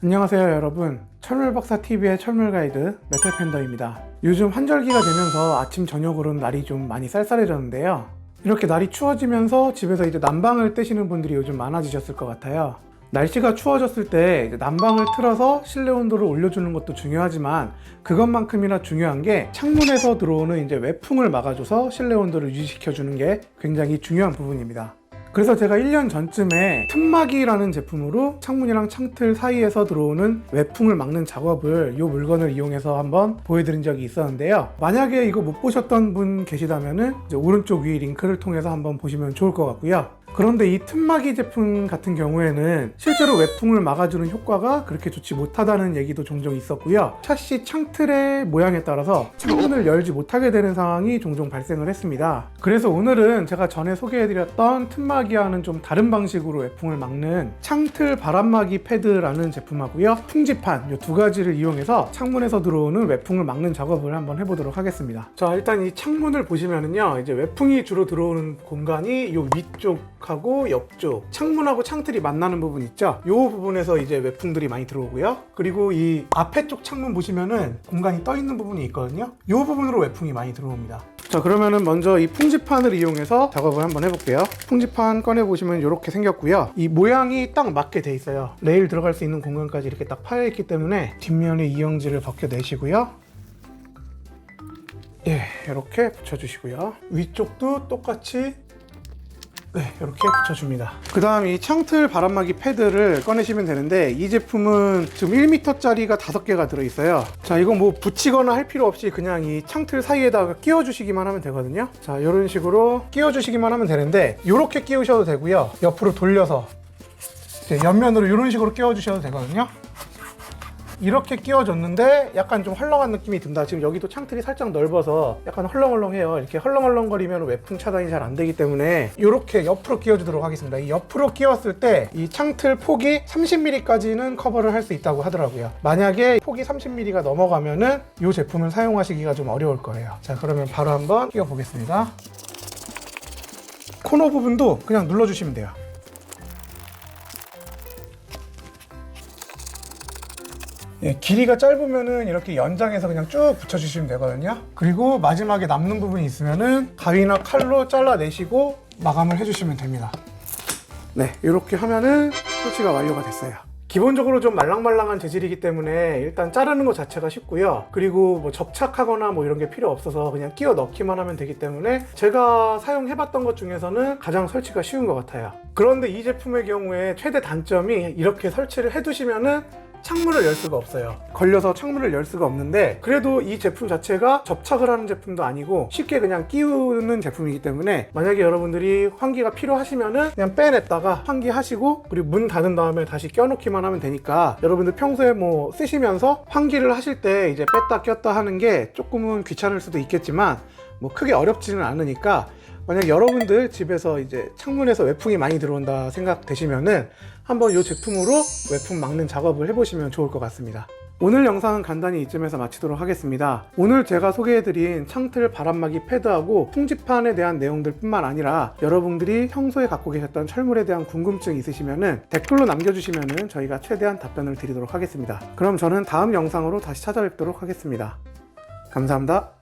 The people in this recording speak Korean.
안녕하세요 여러분. 철물박사TV의 철물가이드 메탈팬더입니다. 요즘 환절기가 되면서 아침 저녁으로는 날이 좀 많이 쌀쌀해졌는데요. 이렇게 날이 추워지면서 집에서 이제 난방을 떼시는 분들이 요즘 많아지셨을 것 같아요. 날씨가 추워졌을 때 난방을 틀어서 실내 온도를 올려주는 것도 중요하지만 그것만큼이나 중요한 게 창문에서 들어오는 이제 외풍을 막아줘서 실내 온도를 유지시켜주는 게 굉장히 중요한 부분입니다. 그래서 제가 1년 전쯤에 틈막이라는 제품으로 창문이랑 창틀 사이에서 들어오는 외풍을 막는 작업을 이 물건을 이용해서 한번 보여드린 적이 있었는데요. 만약에 이거 못 보셨던 분 계시다면은 이제 오른쪽 위 링크를 통해서 한번 보시면 좋을 것 같고요. 그런데 이 틈막이 제품 같은 경우에는 실제로 외풍을 막아주는 효과가 그렇게 좋지 못하다는 얘기도 종종 있었고요. 샤시 창틀의 모양에 따라서 창문을 열지 못하게 되는 상황이 종종 발생을 했습니다. 그래서 오늘은 제가 전에 소개해드렸던 틈막이와는 좀 다른 방식으로 외풍을 막는 창틀 바람막이 패드라는 제품하고요. 풍지판 이 두 가지를 이용해서 창문에서 들어오는 외풍을 막는 작업을 한번 해보도록 하겠습니다. 자 일단 이 창문을 보시면은요 이제 외풍이 주로 들어오는 공간이 이 위쪽 하고 옆쪽 창문하고 창틀이 만나는 부분 있죠. 이 부분에서 이제 외풍들이 많이 들어오고요. 그리고 이 앞에 쪽 창문 보시면은 공간이 떠 있는 부분이 있거든요. 이 부분으로 외풍이 많이 들어옵니다. 자 그러면은 먼저 이 풍지판을 이용해서 작업을 한번 해볼게요 풍지판 꺼내 보시면 이렇게 생겼고요 이 모양이 딱 맞게 돼 있어요 레일 들어갈 수 있는 공간까지 이렇게 딱 파여 있기 때문에 뒷면에 이영지를 벗겨내시고요 예 이렇게 붙여주시고요 위쪽도 똑같이 네, 이렇게 붙여줍니다. 그 다음 이 창틀 바람막이 패드를 꺼내시면 되는데 이 제품은 지금 1m짜리가 5개가 들어있어요. 자, 이거 뭐 붙이거나 할 필요 없이 그냥 이 창틀 사이에다가 끼워 주시기만 하면 되거든요. 자, 이런 식으로 끼워 주시기만 하면 되는데 이렇게 끼우셔도 되고요. 옆으로 돌려서 옆면으로 이런 식으로 끼워 주셔도 되거든요. 이렇게 끼워줬는데 약간 좀 헐렁한 느낌이 든다. 지금 여기도 창틀이 살짝 넓어서 약간 헐렁헐렁해요. 이렇게 헐렁헐렁거리면 외풍 차단이 잘 안 되기 때문에 이렇게 옆으로 끼워주도록 하겠습니다. 이 옆으로 끼웠을 때 이 창틀 폭이 30mm까지는 커버를 할 수 있다고 하더라고요. 만약에 폭이 30mm가 넘어가면은 이 제품을 사용하시기가 좀 어려울 거예요. 자, 그러면 바로 한번 끼워 보겠습니다. 코너 부분도 그냥 눌러주시면 돼요. 예, 길이가 짧으면은 이렇게 연장해서 그냥 쭉 붙여주시면 되거든요. 그리고 마지막에 남는 부분이 있으면은 가위나 칼로 잘라내시고 마감을 해주시면 됩니다. 네, 이렇게 하면은 설치가 완료가 됐어요. 기본적으로 좀 말랑말랑한 재질이기 때문에 일단 자르는 것 자체가 쉽고요. 그리고 뭐 접착하거나 뭐 이런 게 필요 없어서 그냥 끼워 넣기만 하면 되기 때문에 제가 사용해봤던 것 중에서는 가장 설치가 쉬운 것 같아요. 그런데 이 제품의 경우에 최대 단점이 이렇게 설치를 해두시면은 창문을 열 수가 없어요. 걸려서 창문을 열 수가 없는데 그래도 이 제품 자체가 접착을 하는 제품도 아니고 쉽게 그냥 끼우는 제품이기 때문에 만약에 여러분들이 환기가 필요하시면은 그냥 빼냈다가 환기하시고 그리고 문 닫은 다음에 다시 껴놓기만 하면 되니까 여러분들 평소에 뭐 쓰시면서 환기를 하실 때 이제 뺐다 꼈다 하는 게 조금은 귀찮을 수도 있겠지만 뭐 크게 어렵지는 않으니까 만약 여러분들 집에서 이제 창문에서 외풍이 많이 들어온다 생각되시면은 한번 이 제품으로 외풍 막는 작업을 해보시면 좋을 것 같습니다. 오늘 영상은 간단히 이쯤에서 마치도록 하겠습니다. 오늘 제가 소개해드린 창틀 바람막이 패드하고 풍지판에 대한 내용들 뿐만 아니라 여러분들이 평소에 갖고 계셨던 철물에 대한 궁금증 있으시면은 댓글로 남겨주시면은 저희가 최대한 답변을 드리도록 하겠습니다. 그럼 저는 다음 영상으로 다시 찾아뵙도록 하겠습니다. 감사합니다.